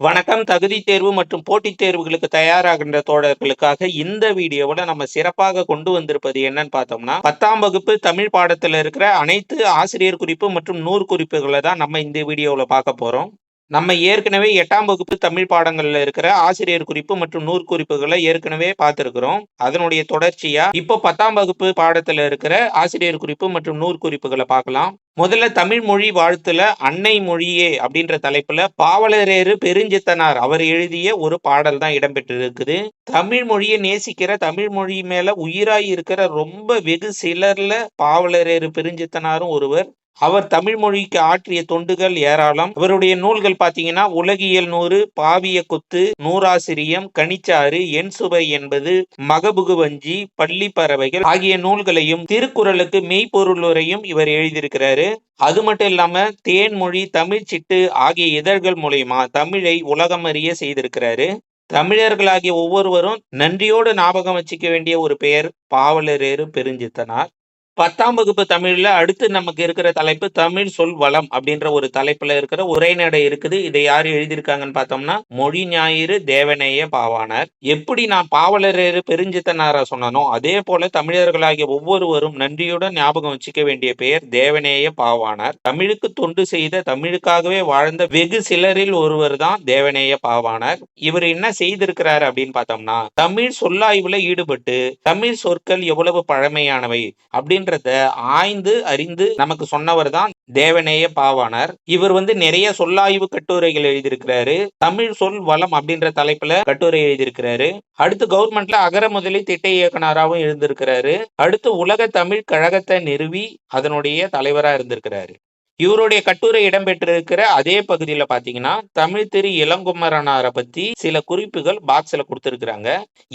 வணக்கம் தகுதி தேர்வு மற்றும் போட்டித் தேர்வுகளுக்கு தயாராகின்ற தோழர்களுக்காக இந்த வீடியோவில் நம்ம சிறப்பாக கொண்டு வந்திருப்பது என்னன்னு பார்த்தோம்னா பத்தாம் வகுப்பு தமிழ் பாடத்துல இருக்கிற அனைத்து ஆசிரியர் குறிப்பு மற்றும் நூறு குறிப்புகளை தான் நம்ம இந்த வீடியோவில் பார்க்க போறோம். நம்ம ஏற்கனவே எட்டாம் வகுப்பு தமிழ் பாடங்கள்ல இருக்கிற ஆசிரியர் குறிப்பு மற்றும் நூறு குறிப்புகளை ஏற்கனவே பார்த்திருக்கிறோம். அதனுடைய தொடர்ச்சியா இப்போ பத்தாம் வகுப்பு பாடத்துல இருக்கிற ஆசிரியர் குறிப்பு மற்றும் நூறு குறிப்புகளை பார்க்கலாம். முதல்ல தமிழ் மொழி வாழ்த்துல அன்னை மொழியே அப்படின்ற தலைப்புல பாவலரேறு பெருஞ்சித்தனார் அவர் எழுதிய ஒரு பாடல் தான் இடம்பெற்றிருக்குது. தமிழ் மொழியை நேசிக்கிற தமிழ் மொழி மேல உயிராய் இருக்கிற ரொம்ப வெகு சிலர்ல பாவலரேறு பெருஞ்சித்தனாரும் ஒருவர். அவர் தமிழ் மொழிக்கு ஆற்றிய தொண்டுகள் ஏராளம். அவருடைய நூல்கள் பாத்தீங்கன்னா உலகியல் நூறு பாவிய குத்து நூறாசிரியம் கனிச்சாறு என் சுவை என்பது மகபுகு வஞ்சி பள்ளி பறவைகள் ஆகிய நூல்களையும் திருக்குறளுக்கு மெய்ப்பொருளுரையும் இவர் எழுதியிருக்கிறாரு. அது மட்டும் இல்லாம தேன்மொழி தமிழ் சிட்டு ஆகிய இதழ்கள் மூலயமா தமிழை உலகம் அறிய செய்திருக்கிறாரு. தமிழர்களாகிய ஒவ்வொருவரும் நன்றியோடு ஞாபகம் வச்சுக்க வேண்டிய ஒரு பெயர் பாவலரேறு பெருஞ்சித்தனார். பத்தாம் வகுப்பு தமிழ்ல அடுத்து நமக்கு இருக்கிற தலைப்பு தமிழ் சொல் வளம் அப்படின்ற ஒரு தலைப்புல இருக்கிற உரைநடை இருக்குது. இதை யார் எழுதியிருக்காங்கன்னு பார்த்தோம்னா மொழி ஞாயிறு தேவநேய பாவாணர். எப்படி நான் பாவலரேறு பெருஞ்சித்தனாரா சொன்னனோ அதே போல தமிழர்களாகிய ஒவ்வொருவரும் நன்றியுடன் ஞாபகம் வச்சுக்க வேண்டிய பெயர் தேவநேய பாவாணர். தமிழுக்கு தொண்டு செய்த தமிழுக்காகவே வாழ்ந்த வெகு சிலரில் ஒருவர் தான் தேவநேய பாவாணர். இவர் என்ன செய்திருக்கிறாரு அப்படின்னு பார்த்தோம்னா தமிழ் சொல்லாய்வுல ஈடுபட்டு தமிழ் சொற்கள் எவ்வளவு பழமையானவை அப்படின்றத ஆய்ந்து அறிந்து நமக்கு சொன்னவர் தான் தேவநேய பாவாணர். இவர் வந்து நிறைய சொல்லாய்வு கட்டுரைகள் எழுதியிருக்கிறாரு. தமிழ் சொல் வளம் அப்படின்ற தலைப்புல கட்டுரை எழுதியிருக்கிறாரு. அடுத்து கவர்மெண்ட்ல அகர முதலி திட்ட இயக்குனராகவும் இருந்திருக்கிறாரு. அடுத்து உலக தமிழ் கழகத்தை நிறுவி அதனுடைய தலைவரா இருந்திருக்கிறாரு. இவருடைய கட்டுரை இடம்பெற்றிருக்கிற அதே பகுதியில பாத்தீங்கன்னா தமிழ் திரு இளங்குமரனாரை பத்தி சில குறிப்புகள் பாக்ஸ்ல கொடுத்திருக்கிறாங்க.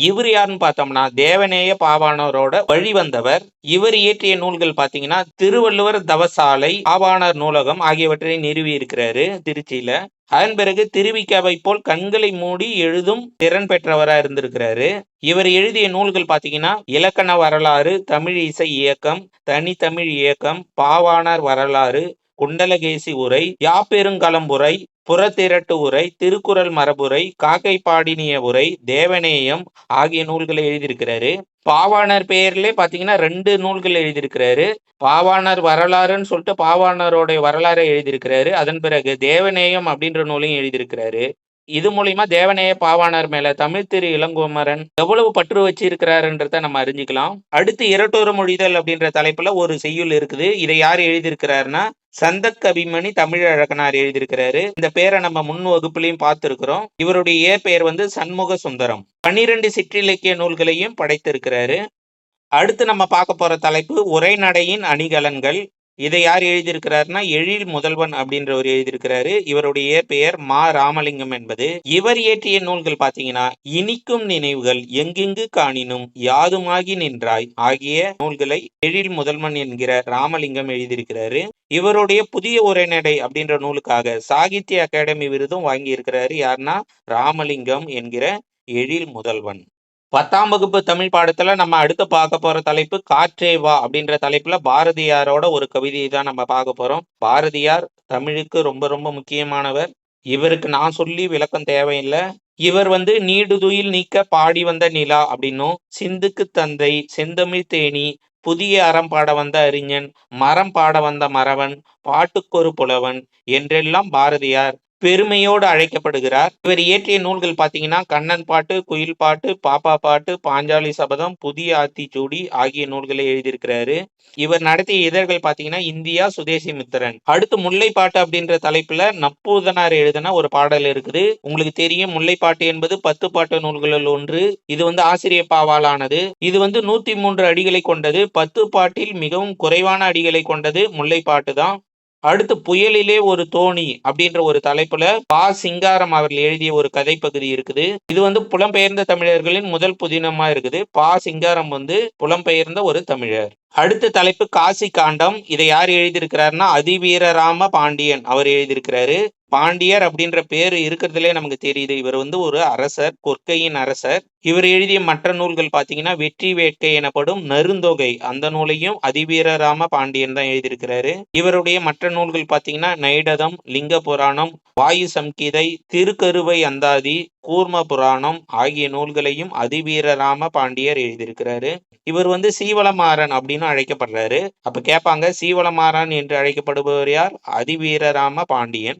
இவர் யாருன்னு பார்த்தோம்னா தேவநேய பாவாணரோட வழி வந்தவர் இவர் இயற்றிய நூல்கள் பாத்தீங்கன்னா திருவள்ளுவர் தவசாலை பாவாணர் நூலகம் ஆகியவற்றை நிறுவி இருக்கிறாரு திருச்சியில. அதன் பிறகு திருவிக்காவை போல் கண்களை மூடி எழுதும் திறன் பெற்றவரா இருந்திருக்கிறாரு. இவர் எழுதிய நூல்கள் பாத்தீங்கன்னா இலக்கண வரலாறு தமிழ் இசை இயக்கம் தனித்தமிழ் இயக்கம் பாவாணர் வரலாறு குண்டலகேசி உரை யாப்பெருங்கலம்புரை புறத்திரட்டு உரை திருக்குறள் மரபுரை காக்கை பாடினிய உரை தேவநேயம் ஆகிய நூல்களை எழுதியிருக்கிறாரு. பாவாணர் பெயர்ல பாத்தீங்கன்னா ரெண்டு நூல்கள் எழுதியிருக்கிறாரு. பாவாணர் வரலாறுன்னு சொல்லிட்டு பாவாணரோட வரலாறை எழுதியிருக்கிறாரு. அதன் பிறகு தேவநேயம் அப்படின்ற நூலையும் எழுதியிருக்கிறாரு. இது மூலியமா தேவநேய பாவாணர் மேல தமிழ் திரு இளங்குமரன் எவ்வளவு பற்று வச்சிருக்கிறாருன்றத நம்ம அறிஞ்சிக்கலாம். அடுத்து இரட்டோர மொழிதல் அப்படின்ற தலைப்புல ஒரு செய்யுள் இருக்குது. இதை யார் எழுதியிருக்கிறாருன்னா சந்தக் கவிமணி தமிழழகனார் எழுதியிருக்கிறாரு. இந்த பேரை நம்ம முன் வகுப்புலையும் பார்த்திருக்கிறோம். இவருடைய பெயர் வந்து சண்முக சுந்தரம். பன்னிரண்டு சிற்றிலக்கிய நூல்களையும் படைத்திருக்கிறாரு. அடுத்து நம்ம பார்க்க போற தலைப்பு உரைநடையின் அணிகலன்கள். இதை யார் எழுதியிருக்கிறாருன்னா எழில் முதல்வன் அப்படின்றவர் எழுதியிருக்கிறாரு. இவருடைய பெயர் மா ராமலிங்கம் என்பது. இவர் இயற்றிய நூல்கள் பாத்தீங்கன்னா இனிக்கும் நினைவுகள் எங்கெங்கு காணினும் யாதுமாகி நின்றாய் ஆகிய நூல்களை எழில் முதல்வன் என்கிற ராமலிங்கம் எழுதியிருக்கிறாரு. இவருடைய புதிய உரைநடை அப்படின்ற நூலுக்காக சாகித்ய அகாடமி விருதும் வாங்கி இருக்கிறாரு யாருன்னா ராமலிங்கம் என்கிற எழில் முதல்வன். பத்தாம் வகுப்பு தமிழ் பாடத்துல நம்ம அடுத்து பார்க்க போற தலைப்பு காற்றே வா அப்படின்ற தலைப்புல பாரதியாரோட ஒரு கவிதையை தான் நம்ம பார்க்க போறோம். பாரதியார் தமிழுக்கு ரொம்ப ரொம்ப முக்கியமானவர். இவருக்கு நான் சொல்லி விளக்கம் தேவையில்லை. இவர் வந்து நீடுதுயில் நீக்க பாடி வந்த நிலா அப்படின்னும் சிந்துக்கு தந்தை செந்தமிழ் தேனி புதிய அறம் பாட வந்த அறிஞன் மரம் பாட வந்த மறவன் பாட்டுக்கொரு புலவன் என்றெல்லாம் பாரதியார் பெருமையோடு அழைக்கப்படுகிறார். இவர் இயற்றிய நூல்கள் பாத்தீங்கன்னா கண்ணன் பாட்டு குயில் பாட்டு பாப்பா பாட்டு பாஞ்சாலி சபதம் புதிய ஆத்தி ஜோடி ஆகிய நூல்களை எழுதியிருக்கிறாரு. இவர் நடத்திய இதழ்கள் பாத்தீங்கன்னா இந்தியா சுதேசி மித்திரன். அடுத்து முல்லைப்பாட்டு அப்படின்ற தலைப்புல நப்பூதனார் எழுதின ஒரு பாடல் இருக்குது. உங்களுக்கு தெரியும் முல்லைப்பாட்டு என்பது பத்து பாட்டு நூல்களில் ஒன்று. இது வந்து ஆசிரியர் பாவாலானது. இது வந்து நூத்தி மூன்று அடிகளை கொண்டது. பத்து பாட்டில் மிகவும் குறைவான அடிகளை கொண்டது முல்லைப்பாட்டு தான். அடுத்து புயலிலே ஒரு தோணி அப்படின்ற ஒரு தலைப்புல பா. சிங்காரம் அவர்கள் எழுதிய ஒரு கதை பகுதி இருக்குது. இது வந்து புலம்பெயர்ந்த தமிழர்களின் முதல் புதினமா இருக்குது. பா. சிங்காரம் வந்து புலம்பெயர்ந்த ஒரு தமிழர். அடுத்த தலைப்பு காசி காண்டம் இதை யார் எழுதியிருக்கிறாருன்னா அதிவீரராம பாண்டியன் அவர் எழுதியிருக்கிறாரு. பாண்டியர் அப்படின்ற பேர் இருக்கிறதுலே நமக்கு தெரியுது. இவர் வந்து ஒரு அரசர், கொற்கையின் அரசர். இவர் எழுதிய மற்ற நூல்கள் பார்த்தீங்கன்னா, வெற்றி வேட்கை எனப்படும் நருந்தொகை அந்த நூலையும் அதிவீரராம பாண்டியன் தான் எழுதியிருக்கிறாரு. இவருடைய மற்ற நூல்கள் பார்த்தீங்கன்னா, நைடதம், லிங்க புராணம், வாயு சம்கிதை, திருக்கருவை அந்தாதி, கூர்ம புராணம் ஆகிய நூல்களையும் அதிவீரராம பாண்டியர் எழுதியிருக்கிறாரு. இவர் வந்து சீவலமாறன் அப்படின்னு அழைக்கப்படுறாரு. அப்ப கேட்பாங்க சீவலமாறன் என்று அழைக்கப்படுபவர் யார்? அதிவீரராம பாண்டியன்.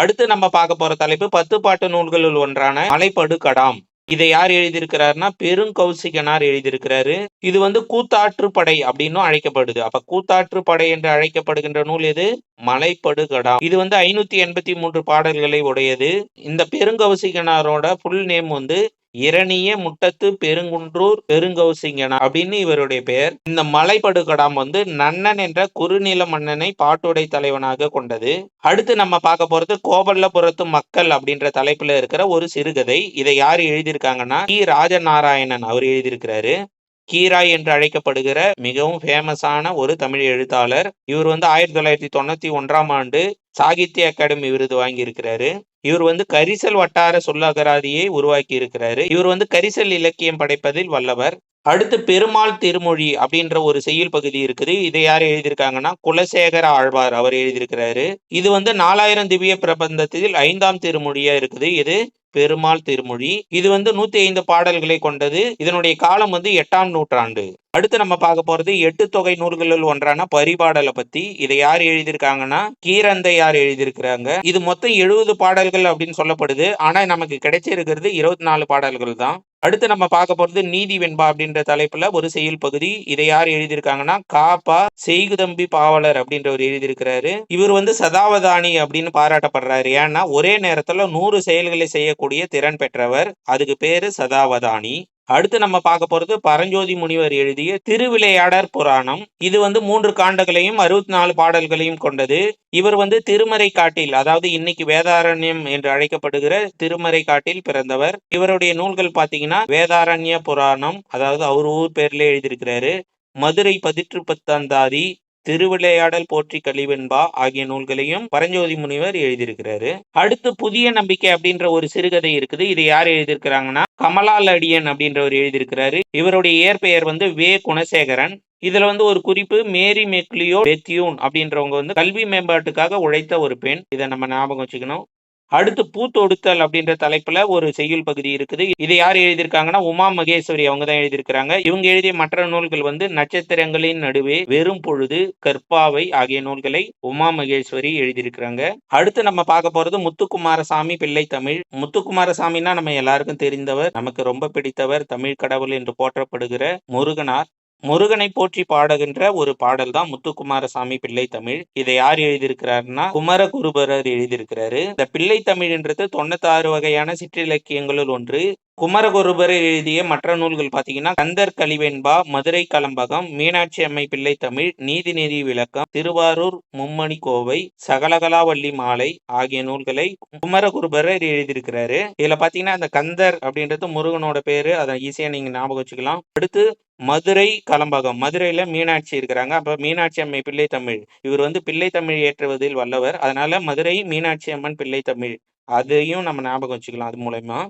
அடுத்து நம்ம பார்க்க போற தலைப்பு பத்து பாட்டு நூல்களுள் ஒன்றான மலைப்படுகடாம். இதை யார் எழுதியிருக்கிறாருன்னா பெருங்கௌசிகனார் எழுதியிருக்கிறாரு. இது வந்து கூத்தாற்றுப்படை அப்படின்னும் அழைக்கப்படுது. அப்ப கூத்தாற்றுப்படை என்று அழைக்கப்படுகின்ற நூல் எது? மலைப்படுகடாம். இது வந்து 583 பாடல்களை உடையது. இந்த பெருங்கௌசிகனாரோட ஃபுல் நேம் வந்து இரணிய முட்டத்து பெருங்குன்றூர் பெருங்கௌசிங்கனா அப்படின்னு இவருடைய பெயர். இந்த மலைப்படுகடாம் வந்து நன்னன் என்ற குறுநில மன்னனை பாட்டுடை தலைவனாக கொண்டது. அடுத்து நம்ம பார்க்க போறது கோபல்லபுரத்து மக்கள் அப்படின்ற தலைப்புல இருக்கிற ஒரு சிறுகதை. இதை யார் எழுதியிருக்காங்கன்னா கி. ராஜநாராயணன் அவர் எழுதியிருக்கிறாரு. கீராய் என்று அழைக்கப்படுகிற மிகவும் ஃபேமஸான ஒரு தமிழ் எழுத்தாளர். இவர் வந்து 1991ஆம் ஆண்டு சாகித்ய அகாடமி விருது வாங்கியிருக்கிறாரு. இவர் வந்து கரிசல் வட்டார சொல்லகராதியை உருவாக்கி இருக்கிறாரு. இவர் வந்து கரிசல் இலக்கியம் படைப்பதில் வல்லவர். அடுத்து பெருமாள் திருமொழி அப்படின்ற ஒரு செய்யுள் பகுதி இருக்குது. இதை யார் எழுதியிருக்காங்கன்னா குலசேகர ஆழ்வார் அவர் எழுதியிருக்கிறாரு. இது வந்து 4000 திவ்ய பிரபந்தத்தில் ஐந்தாம் திருமொழியா இருக்குது. இது பெருமாள் திருமொழி. இது வந்து 105 பாடல்களை கொண்டது. இதனுடைய காலம் வந்து எட்டாம் நூற்றாண்டு. அடுத்து நம்ம பார்க்க போறது எட்டு தொகை நூல்களுள் ஒன்றான பரிபாடலை பத்தி. இதை யார் எழுதியிருக்காங்கன்னா கீரந்தையார் எழுதியிருக்கிறாங்க. இது மொத்தம் 70 பாடல்கள் அப்படின்னு சொல்லப்படுது. ஆனா நமக்கு கிடைச்சிருக்கிறது 24 பாடல்கள் தான். அடுத்து நம்ம பார்க்க போறது நீதி வெண்பா அப்படின்ற தலைப்புல ஒரு செயல் பகுதி. இதை யார் எழுதியிருக்காங்கன்னா காப்பா செய்குதம்பி பாவலர் அப்படின்றவர் எழுதியிருக்கிறாரு. இவர் வந்து சதாவதானி அப்படின்னு பாராட்டப்படுறாரு. ஏன்னா ஒரே நேரத்துல நூறு செயல்களை செய்யக்கூடிய திறன் பெற்றவர். அதுக்கு பேரு சதாவதானி. அடுத்து நம்ம பார்க்க போறது பரஞ்சோதி முனிவர் எழுதிய திருவிளையாடற் புராணம். இது வந்து மூன்று காண்டங்களையும் 64 பாடல்களையும் கொண்டது. இவர் வந்து திருமறை காட்டில் அதாவது இன்னைக்கு வேதாரண்யம் என்று அழைக்கப்படுகிற திருமறை காட்டில் பிறந்தவர். இவருடைய நூல்கள் பார்த்தீங்கன்னா வேதாரண்ய புராணம் அதாவது அவர் ஊர் பேர்ல எழுதியிருக்கிறாரு. மதுரை பதிற்று பத்தாந்தாதி திருவிளையாடல் போற்றி கழிவென்பா ஆகிய நூல்களையும் பரஞ்சோதி முனிவர் எழுதியிருக்கிறாரு. அடுத்து புதிய நம்பிக்கை அப்படின்ற ஒரு சிறுகதை இருக்குது. இதை யார் எழுதியிருக்கிறாங்கன்னா கமலால் அடியன் அப்படின்றவர் எழுதியிருக்கிறாரு. இவருடைய இயற்பெயர் வந்து வே. குணசேகரன். இதுல வந்து ஒரு குறிப்பு மேரி மெக்லியோ பெத்தியூன் அப்படின்றவங்க வந்து கல்வி மேம்பாட்டுக்காக உழைத்த ஒரு பெண். இதை நம்ம ஞாபகம் வச்சுக்கணும். அடுத்து பூத்தொடுத்தல் அப்படின்ற தலைப்புல ஒரு செய்யுள் பகுதி இருக்குது. இதை யார் எழுதியிருக்காங்கன்னா உமா மகேஸ்வரி அவங்க தான் எழுதியிருக்கிறாங்க. இவங்க எழுதிய மற்ற நூல்கள் வந்து நட்சத்திரங்களின் நடுவே, வெறும் பொழுது, கற்பாவை ஆகிய நூல்களை உமா மகேஸ்வரி எழுதியிருக்கிறாங்க. அடுத்து நம்ம பார்க்க போறது முத்துக்குமாரசாமி பிள்ளை தமிழ். முத்துக்குமாரசாமின்னா நம்ம எல்லாருக்கும் தெரிந்தவர். நமக்கு ரொம்ப பிடித்தவர் தமிழ் கடவுள் என்று போற்றப்படுகிற முருகனார். முருகனை போற்றி பாடுகின்ற ஒரு பாடல் தான் முத்துக்குமாரசாமி பிள்ளை தமிழ். இதை யார் எழுதியிருக்கிறாருன்னா குமரகுருபரர் எழுதியிருக்கிறாரு. இந்த பிள்ளை தமிழ்ன்றது 96 வகையான சிற்றிலக்கியங்களுள் ஒன்று. குமரகுருபரர் எழுதிய மற்ற நூல்கள் பார்த்தீங்கன்னா கந்தர் கலிவெண்பா, மதுரை கலம்பகம், மீனாட்சி அம்மை பிள்ளை தமிழ், நீதிநெறி விளக்கம், திருவாரூர் மும்மணி கோவை, சகலகலாவள்ளி மாலை ஆகிய நூல்களை குமரகுருபரர் எழுதியிருக்கிறாரு. இதுல பாத்தீங்கன்னா அந்த கந்தர் அப்படின்றது முருகனோட பேரு. அதை ஈஸியா நீங்க ஞாபகம் வச்சுக்கலாம். அடுத்து மதுரை கலம்பகம். மதுரையில மீனாட்சி இருக்கிறாங்க. அப்ப மீனாட்சி அம்மை பிள்ளை தமிழ். இவர் வந்து பிள்ளை தமிழ் இயற்றுவதில் வல்லவர். அதனால மதுரை மீனாட்சி அம்மன் பிள்ளை தமிழ். அதையும் நம்ம ஞாபகம் வச்சுக்கலாம் அது மூலயமா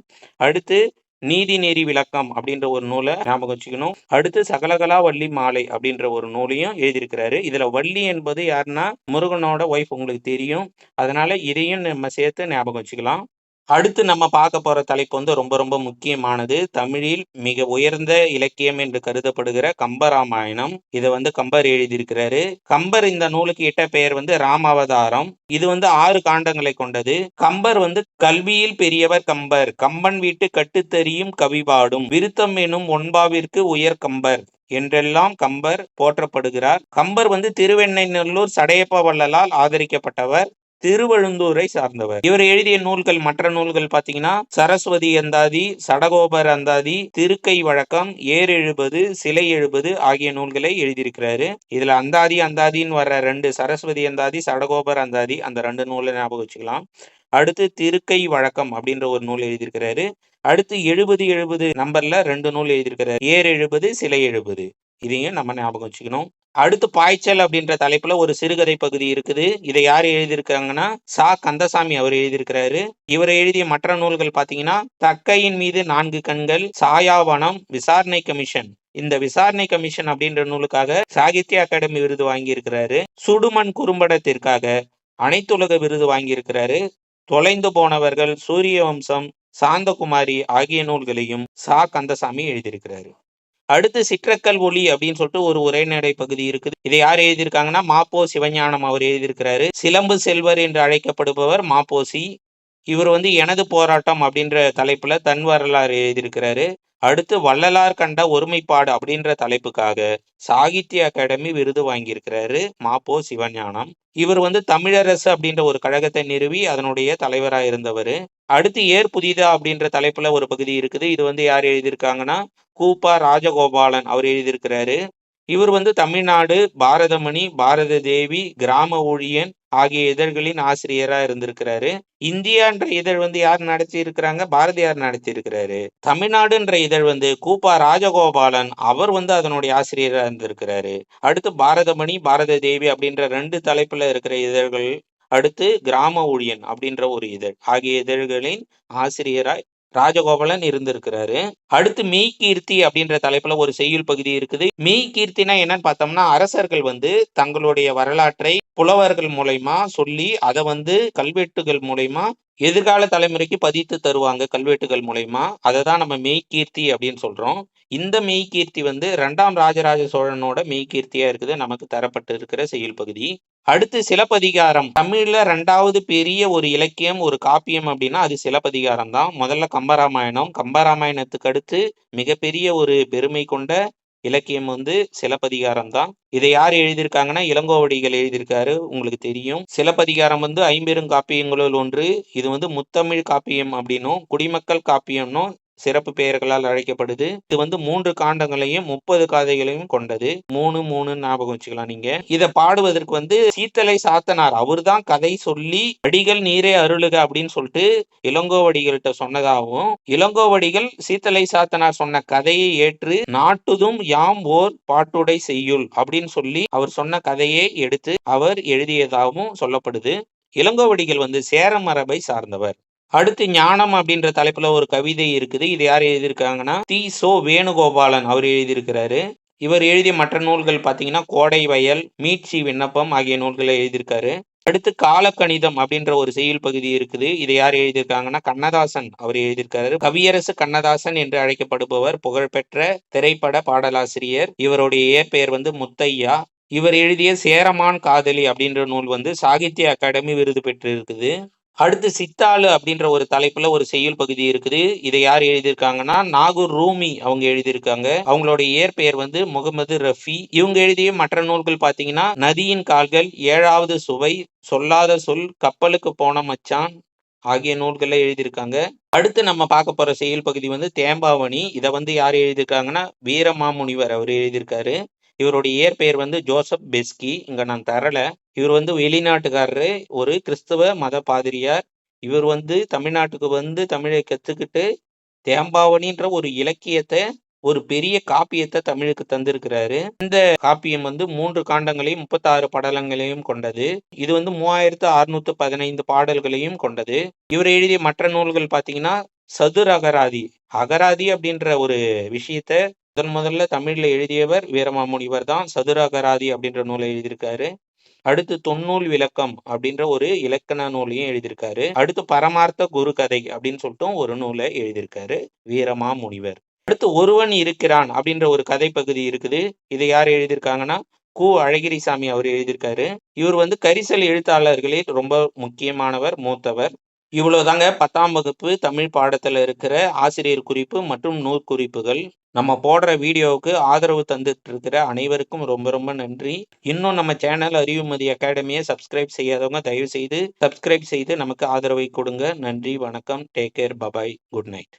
அடுத்து நீதி நெறி விளக்கம் அப்படின்ற ஒரு நூலை ஞாபகம் வச்சுக்கணும். அடுத்து சகலகலா வள்ளி மாலை அப்படின்ற ஒரு நூலையும் எழுதியிருக்கிறாரு. இதுல வள்ளி என்பது யாருன்னா முருகனோட ஒய்ஃப் உங்களுக்கு தெரியும். அதனால இதையும் நம்ம சேர்த்து ஞாபகம் வச்சுக்கலாம். அடுத்து நம்ம பார்க்க போற தலைப்பு வந்து ரொம்ப ரொம்ப முக்கியமானது. தமிழில் மிக உயர்ந்த இலக்கியம் என்று கருதப்படுகிற கம்பராமாயணம். இதை வந்து கம்பர் எழுதியிருக்கிறாரு. கம்பர் இந்த நூலுக்கு இட்ட பெயர் வந்து ராமாவதாரம். இது வந்து ஆறு காண்டங்களை கொண்டது. கம்பர் வந்து கல்வியில் பெரியவர் கம்பர். கம்பன் வீட்டு கட்டுத்தறியும் கவி பாடும். விருத்தம் எனும் ஒன்பாவிற்கு உயர் கம்பர். என்றெல்லாம் கம்பர் போற்றப்படுகிறார். கம்பர் வந்து திருவெண்ணெய்நல்லூர் சடையப்ப வள்ளலால் ஆதரிக்கப்பட்டவர். திருவழுந்தூரை சார்ந்தவர். இவர் எழுதிய நூல்கள் மற்ற நூல்கள் பார்த்தீங்கன்னா சரஸ்வதி அந்தாதி, சடகோபர் அந்தாதி, திருக்கை வழக்கம், ஏர் எழுபது, சிலை எழுபது ஆகிய நூல்களை எழுதியிருக்கிறாரு. இதுல அந்தாதி அந்தாதின்னு வர்ற ரெண்டு சரஸ்வதி அந்தாதி, சடகோபர் அந்தாதி அந்த ரெண்டு நூலை ஞாபகம் வச்சுக்கலாம். அடுத்து திருக்கை வழக்கம் அப்படின்ற ஒரு நூல் எழுதியிருக்கிறாரு. அடுத்து 70 70 நம்பர்ல ரெண்டு நூல் எழுதியிருக்கிறாரு. ஏர் எழுபது, சிலை எழுபது. இதையும் நம்ம ஞாபகம் வச்சுக்கணும். அடுத்து பாய்ச்சல் அப்படின்ற தலைப்புல ஒரு சிறுகதை பகுதி இருக்குது. இதை யார் எழுதியிருக்காங்கன்னா சா. கந்தசாமி அவர் எழுதியிருக்கிறாரு. இவர் எழுதிய மற்ற நூல்கள் பாத்தீங்கன்னா தக்கையின் மீது நான்கு கண்கள் சாயாவனம் விசாரணை கமிஷன். இந்த விசாரணை கமிஷன் அப்படின்ற நூலுக்காக சாகித்ய அகாடமி விருது வாங்கியிருக்கிறாரு. சுடுமண் குறும்படத்திற்காக அனைத்துலக விருது வாங்கியிருக்கிறாரு. தொலைந்து போனவர்கள் சூரிய வம்சம் சாந்தகுமாரி ஆகிய நூல்களையும் சா. கந்தசாமி எழுதியிருக்கிறாரு. அடுத்து சிற்றக்கல் ஒளி அப்படின்னு சொல்லிட்டு ஒரு உரைநடை பகுதி இருக்குது. இதை யார் எழுதியிருக்காங்கன்னா மாப்போ சிவஞானம் அவர் எழுதியிருக்கிறாரு. சிலம்பு செல்வர் என்று அழைக்கப்படுபவர் மாப்போசி இவர் வந்து எனது போராட்டம் அப்படின்ற தலைப்புல தன் வரலாறு எழுதியிருக்கிறாரு. அடுத்து வள்ளலார் கண்ட ஒருமைப்பாடு அப்படின்ற தலைப்புக்காக சாகித்ய அகாடமி விருது வாங்கியிருக்கிறாரு மாப்போ சிவஞானம். இவர் வந்து தமிழரசு அப்படின்ற ஒரு கழகத்தை நிறுவி அதனுடைய தலைவராக இருந்தவர். அடுத்து ஏர் புதிதா அப்படின்ற தலைப்புல ஒரு பகுதி இருக்குது. இது வந்து யார் எழுதியிருக்காங்கன்னா கூப்பா ராஜகோபாலன் அவர் எழுதியிருக்கிறாரு. இவர் வந்து தமிழ்நாடு பாரதமணி பாரத தேவி கிராம ஊழியன் ஆகிய இதழ்களின் ஆசிரியரா இருந்திருக்கிறாரு. இந்தியான்ற இதழ் வந்து யார் நடத்தி இருக்கிறாங்க பாரதியார் நடத்தி இருக்கிறாரு தமிழ்நாடுன்ற இதழ் வந்து கூப்பா ராஜகோபாலன் அவர் வந்து அதனுடைய ஆசிரியரா இருந்திருக்கிறாரு. அடுத்து பாரதமணி பாரத தேவி அப்படின்ற ரெண்டு தலைப்புல இருக்கிற இதழ்கள் அடுத்து கிராம ஊழியன் அப்படின்ற ஒரு இதழ் ஆகிய இதழ்களின் ஆசிரியராய் ராஜகோபாலன் இருந்திருக்கிறாரு. அடுத்து மெய் கீர்த்தி அப்படின்ற தலைப்புல ஒரு செய்யுள் பகுதி இருக்குது. மெய் கீர்த்தினா என்னன்னு பார்த்தோம்னா அரசர்கள் வந்து தங்களுடைய வரலாற்றை புலவர்கள் மூலயமா சொல்லி அதை வந்து கல்வெட்டுகள் மூலயமா எதிர்கால தலைமுறைக்கு பதித்து தருவாங்க கல்வெட்டுகள் மூலயமா. அதை தான் நம்ம மெய்கீர்த்தி அப்படின்னு சொல்றோம். இந்த மெய்கீர்த்தி வந்து இரண்டாம் ராஜராஜ சோழனோட மெய்கீர்த்தியா இருக்குது நமக்கு தரப்பட்டு இருக்கிற செயல் பகுதி. அடுத்து சிலப்பதிகாரம். தமிழ்ல ரெண்டாவது பெரிய ஒரு இலக்கியம் ஒரு காப்பியம் அப்படின்னா அது சிலப்பதிகாரம் தான். முதல்ல கம்பராமாயணம். கம்பராமாயணத்துக்கு அடுத்து மிகப்பெரிய ஒரு பெருமை கொண்ட இலக்கியம் வந்து சிலப்பதிகாரம் தான். இதை யார் எழுதியிருக்காங்கன்னா இளங்கோவடிகள் எழுதியிருக்காரு. உங்களுக்கு தெரியும். சிலப்பதிகாரம் வந்து ஐம்பெரும் காப்பியங்களுள் ஒன்று. இது வந்து முத்தமிழ் காப்பியம் அப்படின்னும் குடிமக்கள் காப்பியம்னும் சிறப்பு பெயர்களால் அழைக்கப்படுது. இது வந்து மூன்று காண்டங்களையும் முப்பது காதைகளையும் கொண்டது. மூணு மூணு ஞாபகம் வச்சுக்கலாம் நீங்க. இதை பாடுவதற்கு வந்து சீத்தலை சாத்தனார் அவர் தான் கதை சொல்லி அடிகள் நீரே அருளுக அப்படின்னு சொல்லிட்டு இளங்கோவடிகள்கிட்ட சொன்னதாகவும் இளங்கோவடிகள் சீத்தலை சாத்தனார் சொன்ன கதையை ஏற்று நாட்டுதும் யாம் ஓர் பாட்டுடை செய்யுள் அப்படின்னு சொல்லி அவர் சொன்ன கதையை எடுத்து அவர் எழுதியதாகவும் சொல்லப்படுது. இளங்கோவடிகள் வந்து சேர மரபை சார்ந்தவர். அடுத்து ஞானம் அப்படின்ற தலைப்புல ஒரு கவிதை இருக்குது. இது யார் எழுதியிருக்காங்கன்னா தி சோ வேணுகோபாலன் அவர் எழுதியிருக்கிறாரு. இவர் எழுதிய மற்ற நூல்கள் பார்த்தீங்கன்னா கோடை வயல் மீட்சி விண்ணப்பம் ஆகிய நூல்களை எழுதியிருக்காரு. அடுத்து காலக்கணிதம் அப்படின்ற ஒரு செயல் பகுதி இருக்குது. இதை யார் எழுதியிருக்காங்கன்னா கண்ணதாசன் அவர் எழுதியிருக்காரு கவியரசு கண்ணதாசன் என்று அழைக்கப்படுபவர் புகழ்பெற்ற திரைப்பட பாடலாசிரியர். இவருடைய இயற்பெயர் வந்து முத்தையா. இவர் எழுதிய சேரமான் காதலி அப்படின்ற நூல் வந்து சாகித்ய அகாடமி விருது பெற்று இருக்குது அடுத்து சித்தாளு அப்படின்ற ஒரு தலைப்புல ஒரு செய்யுள் பகுதி இருக்குது. இதை யார் எழுதியிருக்காங்கன்னா நாகூர் ரூமி அவங்க எழுதியிருக்காங்க. அவங்களோட இயற்பெயர் வந்து முகமது ரஃபி. இவங்க எழுதிய மற்ற நூல்கள் பாத்தீங்கன்னா நதியின் கால்கள் ஏழாவது சுவை சொல்லாத சொல் கப்பலுக்கு போன மச்சான் ஆகிய நூல்களை எழுதியிருக்காங்க. அடுத்து நம்ம பார்க்க போற செயல் பகுதி வந்து தேம்பாவணி. இதை வந்து யார் எழுதியிருக்காங்கன்னா வீரமாமுனிவர் அவர் எழுதியிருக்காரு. இவருடைய இயற்பெயர் வந்து ஜோசப் பெஸ்கி. இங்க நான் தரல. இவர் வந்து வெளிநாட்டுக்காரரு ஒரு கிறிஸ்தவ மத பாதிரியார். இவர் வந்து தமிழ்நாட்டுக்கு வந்து தமிழை கத்துக்கிட்டு தேம்பாவணின்ற ஒரு இலக்கியத்தை ஒரு பெரிய காப்பியத்தை தமிழுக்கு தந்திருக்கிறாரு. இந்த காப்பியம் வந்து மூன்று காண்டங்களையும் முப்பத்தாறு படலங்களையும் கொண்டது. இது வந்து மூவாயிரத்து அறுநூத்து பதினைந்து பாடல்களையும் கொண்டது. இவர் எழுதிய மற்ற நூல்கள் பாத்தீங்கன்னா சதுர் அகராதி அகராதி அப்படின்ற ஒரு விஷயத்த முதன் முதல்ல தமிழ்ல எழுதியவர் வீரமாமுனிவர் தான் சதுரகராதி அப்படின்ற நூலை எழுதியிருக்காரு. அடுத்து தொன்னூல் விளக்கம் அப்படின்ற ஒரு இலக்கண நூலையும் எழுதியிருக்காரு. அடுத்து பரமார்த்த குரு கதை அப்படின்னு சொல்லிட்டு ஒரு நூலை எழுதியிருக்காரு வீரமா முனிவர் அடுத்து ஒருவன் இருக்கிறான் அப்படின்ற ஒரு கதை பகுதி இருக்குது. இதை யார் எழுதியிருக்காங்கன்னா கு. அழகிரிசாமி அவர் எழுதியிருக்காரு. இவர் வந்து கரிசல் எழுத்தாளர்களில் ரொம்ப முக்கியமானவர் மூத்தவர். இவ்வளவுதாங்க பத்தாம் வகுப்பு தமிழ் பாடத்தில் இருக்கிற ஆசிரியர் குறிப்பு மற்றும் நூற்குறிப்புகள் நம்ம போடுற வீடியோவுக்கு ஆதரவு தந்துட்டு இருக்கிற அனைவருக்கும் ரொம்ப ரொம்ப நன்றி. இன்னும் நம்ம சேனல் அறிவுமதி அகாடமியை சப்ஸ்கிரைப் செய்யாதவங்க தயவு செய்து சப்ஸ்கிரைப் செய்து நமக்கு ஆதரவை கொடுங்க. நன்றி வணக்கம். Take care bye bye good night